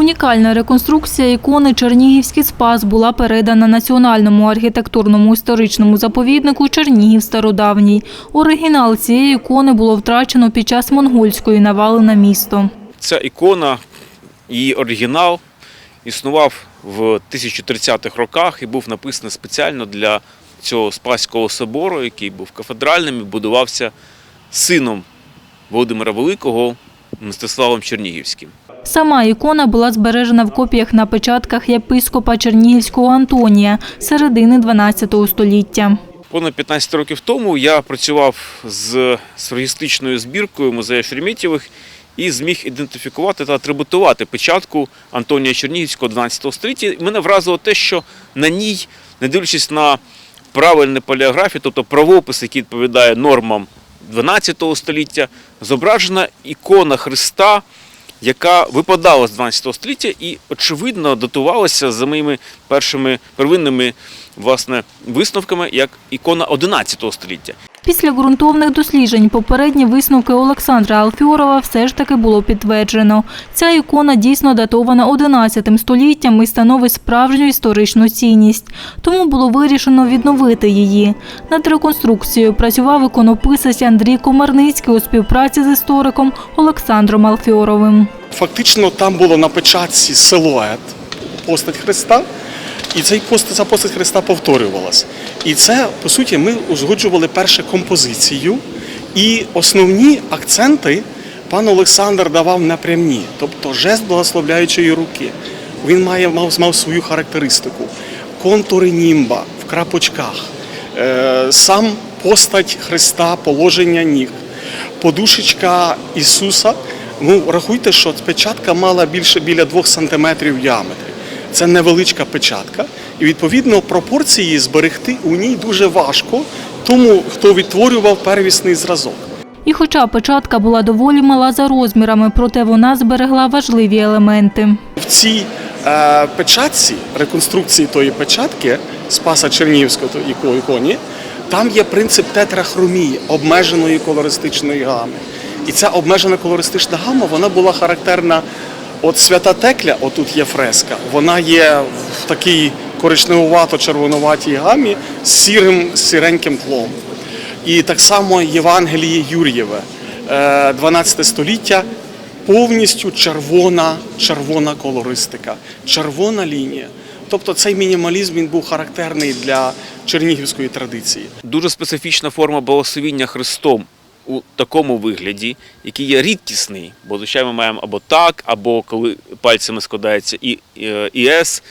Унікальна реконструкція ікони Чернігівський спас була передана Національному архітектурному історичному заповіднику Чернігів Стародавній. Оригінал цієї ікони було втрачено під час монгольської навали на місто. Ця ікона, її оригінал, існував в 1030-х роках і був написаний спеціально для цього Спаського собору, який був кафедральним і будувався сином Володимира Великого Мстиславом Чернігівським. Сама ікона була збережена в копіях на печатках єпископа Чернігівського Антонія середини 12 століття. Понад 15 років тому я працював з сурреалістичною збіркою музею Шереметьєвих і зміг ідентифікувати та атрибутувати печатку Антонія Чернігівського 12 століття. Мене вразило те, що на ній, не дивлячись на правильну поліографію, тобто правопис, який відповідає нормам 12 століття, зображена ікона Христа, яка випадала з 12 століття і, очевидно, датувалася за моїми першими первинними власне, висновками як ікона 11 століття. Після ґрунтовних досліджень попередні висновки Олександра Алфьорова все ж таки було підтверджено. Ця ікона дійсно датована 11 століттям і становить справжню історичну цінність. Тому було вирішено відновити її. Над реконструкцією працював іконописець Андрій Комарницький у співпраці з істориком Олександром Алфьоровим. Фактично там було на печатці силует, постать Христа, і цей пост, ця постать Христа повторювалась. І це, по суті, ми узгоджували перше композицію, і основні акценти пан Олександр давав напрямні, тобто жест благословляючої руки. Він має, мав, мав свою характеристику. Контури німба в крапочках, е, сам постать Христа, положення ніг, подушечка Ісуса. Ну, рахуйте, що печатка мала більше біля 2 см в діаметрі. Це невеличка печатка, і відповідно пропорції зберегти у ній дуже важко, тому хто відтворював первісний зразок. І хоча печатка була доволі мала за розмірами, проте вона зберегла важливі елементи. В цій е, печатці, реконструкції тої печатки Спаса Чернігівського іконі, там є принцип тетрахромії, обмеженої колористичної гами. І ця обмежена колористична гама вона була характерна. От свята Текля, отут є фреска, вона є в такій коричневувато-червонуватій гамі з сірим, сіреньким тлом. І так само Євангеліє Юр'єве, е, 12 століття, повністю червона, червона колористика, червона лінія. Тобто цей мінімалізм він був характерний для чернігівської традиції. Дуже специфічна форма благословіння Христом у такому вигляді, який є рідкісний, бо звичайно ми маємо або так, або коли пальцями складається і, С.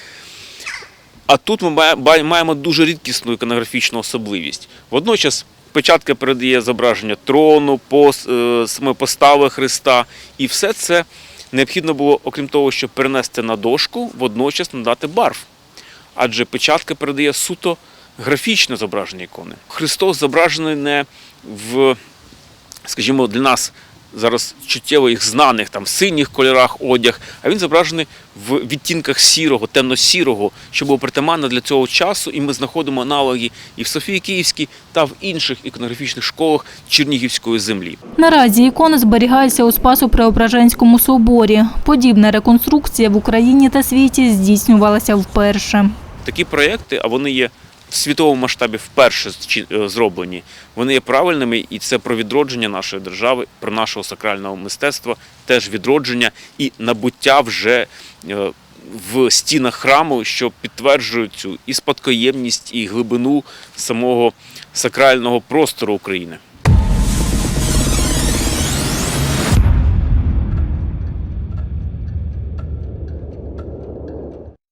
А тут ми маємо дуже рідкісну іконографічну особливість. Водночас печатка передає зображення трону, пос- е, постави Христа, і все це необхідно було, окрім того, щоб перенести на дошку, водночас надати барв. Адже печатка передає суто графічне зображення ікони. Христос зображений не в, скажімо, для нас зараз чуттєво їх знаних там синіх кольорах одяг, а він зображений в відтінках сірого, темно-сірого, що було притаманно для цього часу, і ми знаходимо аналоги і в Софії Київській та в інших іконографічних школах Чернігівської землі. Наразі ікона зберігається у Спасо-Преображенському соборі. Подібна реконструкція в Україні та світі здійснювалася вперше. такі проекти, а вони є в світовому масштабі вперше е, зроблені. Вони є правильними, і це про відродження нашої держави, про нашого сакрального мистецтва, теж відродження і набуття вже е, в стінах храму, що підтверджують цю і спадкоємність, і глибину самого сакрального простору України.